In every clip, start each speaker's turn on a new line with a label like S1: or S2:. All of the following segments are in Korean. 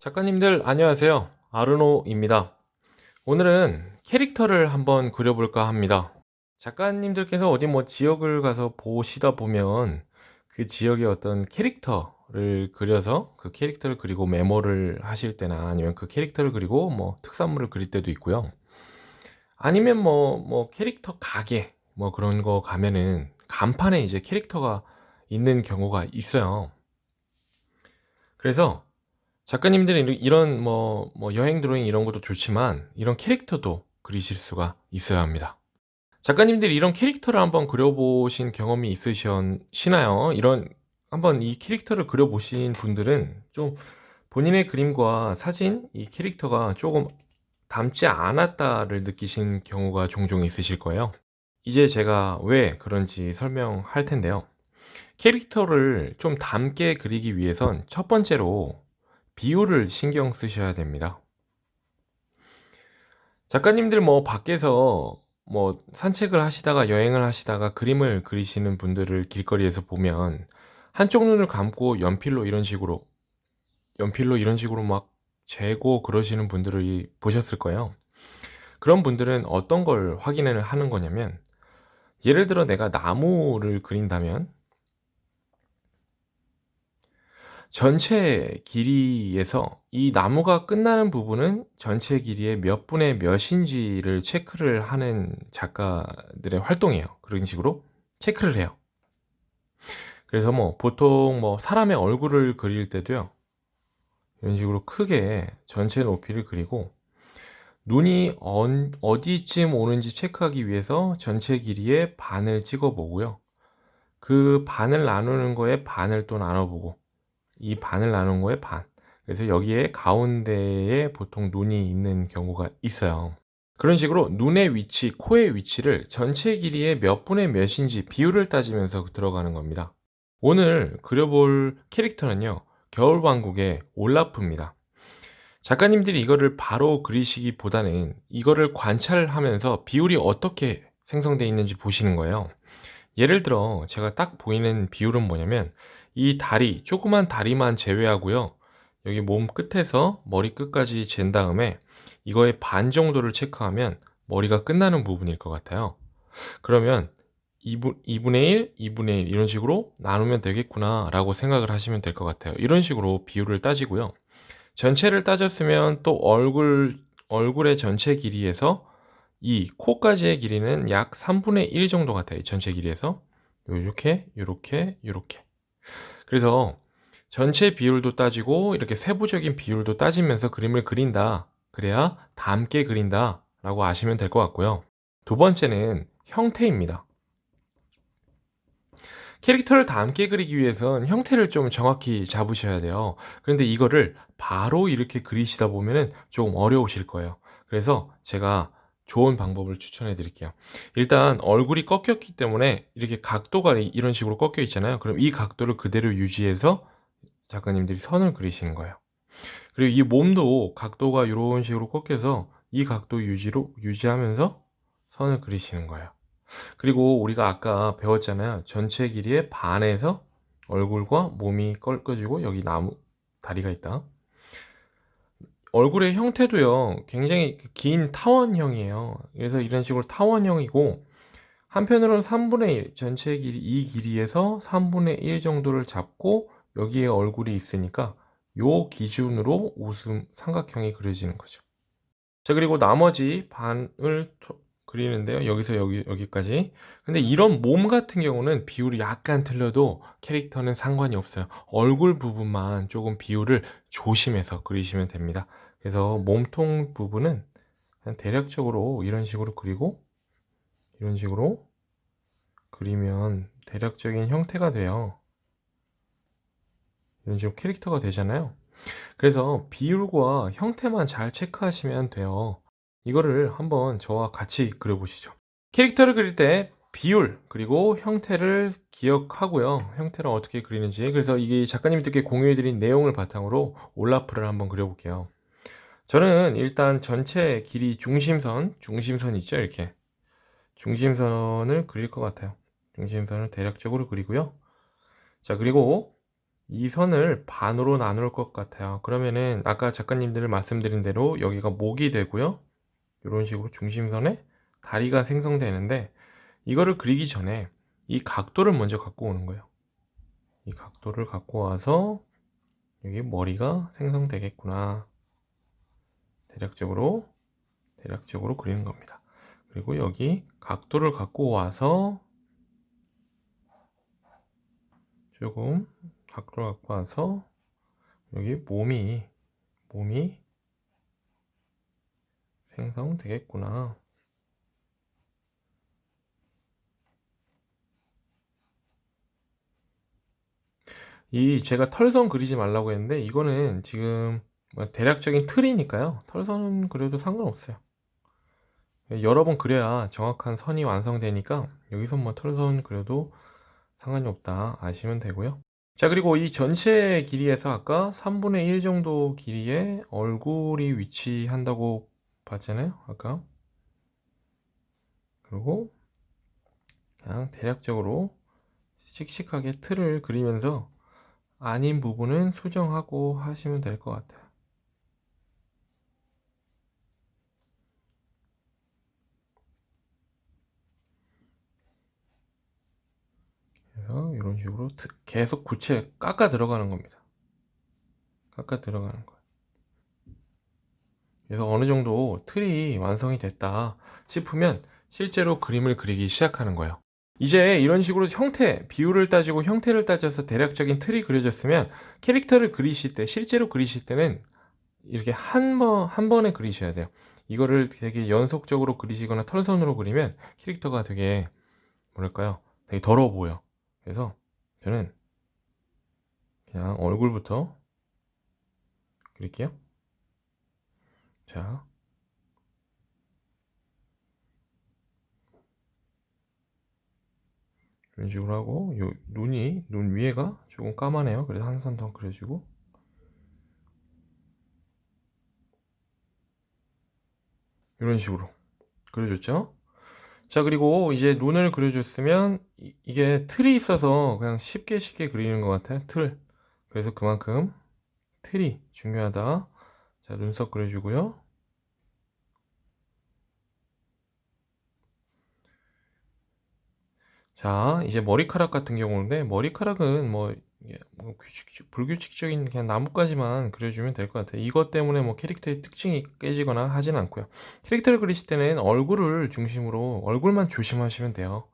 S1: 작가님들 안녕하세요. 아르노입니다. 오늘은 캐릭터를 한번 그려볼까 합니다. 작가님들께서 어디 뭐 지역을 가서 보시다 보면 그 지역의 어떤 캐릭터를 그려서 그 캐릭터를 그리고 메모를 하실 때나 아니면 그 캐릭터를 그리고 뭐 특산물을 그릴 때도 있고요. 아니면 뭐, 뭐 캐릭터 가게 뭐 그런 거 가면은 간판에 이제 캐릭터가 있는 경우가 있어요. 그래서 작가님들은 이런- 뭐, 뭐 여행 드로잉 이런 것도 좋지만 이런 캐릭터도 그리실 수가 있어야 합니다. 작가님들이 이런 캐릭터를 한번 그려보신 경험이 있으시나요? 이런 한번 이 캐릭터를 그려보신 분들은 좀 본인의 그림과 사진 이 캐릭터가 조금 닮지 않았다를 느끼신 경우가 종종 있으실 거예요. 이제 제가 왜 그런지 설명할 텐데요. 캐릭터를 좀 닮게 그리기 위해선 첫 번째로 비율을 신경 쓰셔야 됩니다. 작가님들 뭐 밖에서 뭐 산책을 하시다가 여행을 하시다가 그림을 그리시는 분들을 길거리에서 보면 한쪽 눈을 감고 연필로 이런 식으로 연필로 이런 식으로 막 재고 그러시는 분들을 보셨을 거예요. 그런 분들은 어떤 걸 확인을 하는 거냐면 예를 들어 내가 나무를 그린다면 전체 길이에서 이 나무가 끝나는 부분은 전체 길이의 몇 분의 몇인지를 체크를 하는 작가들의 활동이에요. 그런 식으로 체크를 해요. 그래서 뭐 보통 뭐 사람의 얼굴을 그릴 때도요. 이런 식으로 크게 전체 높이를 그리고 눈이 언- 어디쯤 오는지 체크하기 위해서 전체 길이의 반을 찍어 보고요. 그 반을 나누는 거에 반을 또 나눠보고 이 반을 나눈 거에 반. 그래서 여기에 가운데에 보통 눈이 있는 경우가 있어요. 그런 식으로 눈의 위치, 코의 위치를 전체 길이의 몇 분의 몇인지 비율을 따지면서 들어가는 겁니다. 오늘 그려볼 캐릭터는요, 겨울왕국의 올라프입니다. 작가님들이 이거를 바로 그리시기보다는 이거를 관찰하면서 비율이 어떻게 생성되어 있는지 보시는 거예요. 예를 들어 제가 딱 보이는 비율은 뭐냐면 이 다리, 조그만 다리만 제외하고요. 여기 몸 끝에서 머리 끝까지 잰 다음에 이거의 반 정도를 체크하면 머리가 끝나는 부분일 것 같아요. 그러면 2분, 2분의 1, 2분의 1 이런 식으로 나누면 되겠구나 라고 생각을 하시면 될 것 같아요. 이런 식으로 비율을 따지고요. 전체를 따졌으면 또 얼굴, 얼굴의 전체 길이에서 이 코까지의 길이는 약 3분의 1 정도 같아요. 전체 길이에서. 요렇게, 요렇게, 요렇게. 그래서 전체 비율도 따지고 이렇게 세부적인 비율도 따지면서 그림을 그린다. 그래야 다 함께 그린다. 라고 아시면 될 것 같고요. 두 번째는 형태입니다. 캐릭터를 다 함께 그리기 위해선 형태를 좀 정확히 잡으셔야 돼요. 그런데 이거를 바로 이렇게 그리시다 보면은 조금 어려우실 거예요. 그래서 제가 좋은 방법을 추천해 드릴게요. 일단 얼굴이 꺾였기 때문에 이렇게 각도가 이런 식으로 꺾여 있잖아요. 그럼 이 각도를 그대로 유지해서 작가님들이 선을 그리시는 거예요. 그리고 이 몸도 각도가 이런 식으로 꺾여서 이 각도 유지로 유지하면서 선을 그리시는 거예요. 그리고 우리가 아까 배웠잖아요. 전체 길이의 반에서 얼굴과 몸이 꺾어지고 여기 나무 다리가 있다. 얼굴의 형태도요. 굉장히 긴 타원형이에요. 그래서 이런 식으로 타원형이고 한편으로는 3분의 1 전체 길이 이 길이에서 3분의 1 정도를 잡고 여기에 얼굴이 있으니까 요 기준으로 웃음 삼각형이 그려지는 거죠. 자, 그리고 나머지 반을 토- 그리는데요. 여기서 여기, 여기까지. 근데 이런 몸 같은 경우는 비율이 약간 틀려도 캐릭터는 상관이 없어요. 얼굴 부분만 조금 비율을 조심해서 그리시면 됩니다. 그래서 몸통 부분은 대략적으로 이런 식으로 그리고 이런 식으로 그리면 대략적인 형태가 돼요. 이런 식으로 캐릭터가 되잖아요. 그래서 비율과 형태만 잘 체크하시면 돼요. 이거를 한번 저와 같이 그려보시죠. 캐릭터를 그릴 때 비율 그리고 형태를 기억하고요. 형태를 어떻게 그리는지. 그래서 이게 작가님들께 공유해드린 내용을 바탕으로 올라프를 한번 그려볼게요. 저는 일단 전체 길이 중심선, 중심선 있죠? 이렇게. 중심선을 그릴 것 같아요. 중심선을 대략적으로 그리고요. 자, 그리고 이 선을 반으로 나눌 것 같아요. 그러면은 아까 작가님들 말씀드린 대로 여기가 목이 되고요. 이런 식으로 중심선에 다리가 생성되는데 이거를 그리기 전에 이 각도를 먼저 갖고 오는 거예요. 이 각도를 갖고 와서 여기 머리가 생성되겠구나. 대략적으로 대략적으로 그리는 겁니다. 그리고 여기 각도를 갖고 와서 조금 각도를 갖고 와서 여기 몸이 몸이 생성되겠구나. 이 제가 털선 그리지 말라고 했는데 이거는 지금 뭐 대략적인 틀이니까요. 털선은 그려도 상관없어요. 여러 번 그려야 정확한 선이 완성되니까 여기서 뭐 털선 그려도 상관이 없다 아시면 되고요. 자 그리고 이 전체 길이에서 아까 3분의 1 정도 길이에 얼굴이 위치한다고 봤잖아요. 아까 그리고 그냥 대략적으로 씩씩하게 틀을 그리면서 아닌 부분은 수정하고 하시면 될 것 같아요. 이런 식으로 계속 구체 깎아 들어가는 겁니다. 깎아 들어가는 거예요. 그래서 어느 정도 틀이 완성이 됐다 싶으면 실제로 그림을 그리기 시작하는 거예요. 이제 이런 식으로 형태, 비율을 따지고 형태를 따져서 대략적인 틀이 그려졌으면 캐릭터를 그리실 때, 실제로 그리실 때는 이렇게 한 번, 한 번에 그리셔야 돼요. 이거를 되게 연속적으로 그리시거나 털선으로 그리면 캐릭터가 되게, 뭐랄까요? 되게 더러워 보여. 그래서 저는 그냥 얼굴부터 그릴게요. 자. 이런 식으로 하고 요 눈이 눈 위에가 조금 까만해요. 그래서 한 선 더 그려주고 이런 식으로 그려줬죠. 자 그리고 이제 눈을 그려줬으면 이, 게 틀이 있어서 그냥 쉽게 쉽게 그리는 것 같아요. 틀. 그래서 그만큼 틀이 중요하다. 자 눈썹 그려주고요. 자, 이제 머리카락 같은 경우인데 머리카락은 뭐, 뭐 규칙, 불규칙적인 그냥 나뭇가지만 그려주면 될 것 같아요. 이것 때문에 뭐 캐릭터의 특징이 깨지거나 하진 않고요. 캐릭터를 그리실 때는 얼굴을 중심으로 얼굴만 조심하시면 돼요.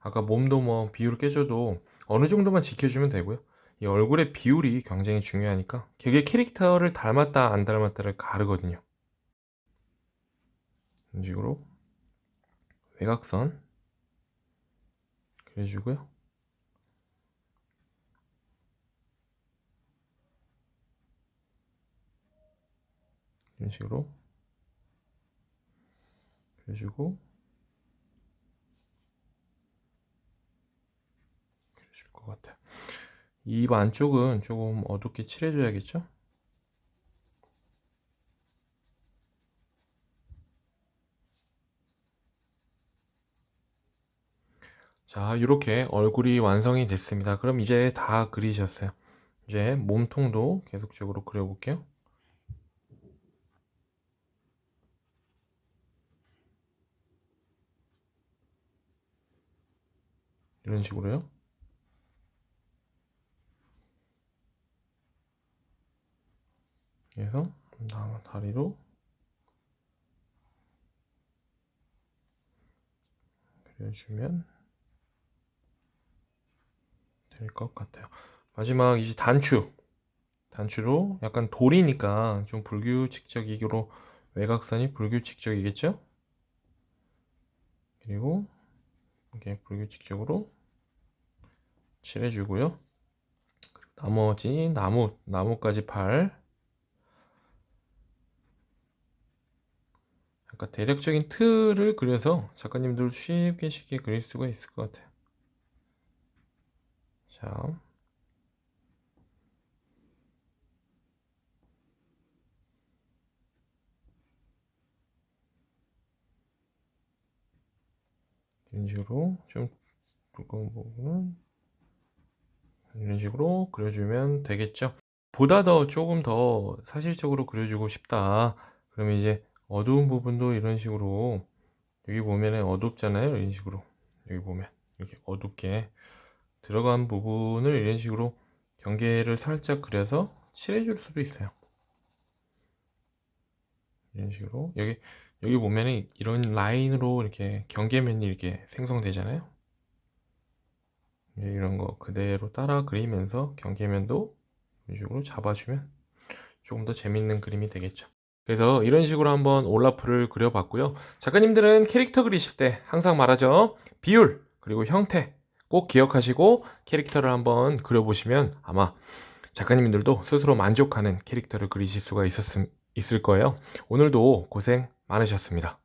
S1: 아까 몸도 뭐 비율 깨져도 어느 정도만 지켜주면 되고요. 이 얼굴의 비율이 굉장히 중요하니까 그게 캐릭터를 닮았다 안 닮았다를 가르거든요. 이런 식으로 외곽선 그려주고요. 이런 식으로 그려주고 그려줄 것 같아요. 입 안쪽은 조금 어둡게 칠해줘야겠죠? 자, 이렇게 얼굴이 완성이 됐습니다. 그럼 이제 다 그리셨어요. 이제 몸통도 계속적으로 그려볼게요. 이런 식으로요. 그래서 다음 다리로 그려주면 될 것 같아요. 마지막 이제 단추. 단추로 약간 돌이니까 좀 불규칙적이기로 외곽선이 불규칙적이겠죠? 그리고 이게 불규칙적으로 칠해주고요. 나머지 나무, 나무까지 팔. 약간 대략적인 틀을 그려서 작가님들 쉽게 쉽게 그릴 수가 있을 것 같아요. 자. 이런 식으로 좀 두꺼운 부분은 이런 식으로 그려주면 되겠죠. 보다 더 조금 더 사실적으로 그려주고 싶다. 그러면 이제 어두운 부분도 이런 식으로 여기 보면은 어둡잖아요. 이런 식으로 여기 보면 이렇게 어둡게 들어간 부분을 이런 식으로 경계를 살짝 그려서 칠해줄 수도 있어요. 이런 식으로 여기 여기 보면은 이런 라인으로 이렇게 경계면이 이렇게 생성되잖아요. 예, 이런 거 그대로 따라 그리면서 경계면도 이런 식으로 잡아주면 조금 더 재밌는 그림이 되겠죠. 그래서 이런 식으로 한번 올라프를 그려봤고요. 작가님들은 캐릭터 그리실 때 항상 말하죠. 비율 그리고 형태 꼭 기억하시고 캐릭터를 한번 그려보시면 아마 작가님들도 스스로 만족하는 캐릭터를 그리실 수가 있었음, 있을 거예요. 오늘도 고생 많으셨습니다.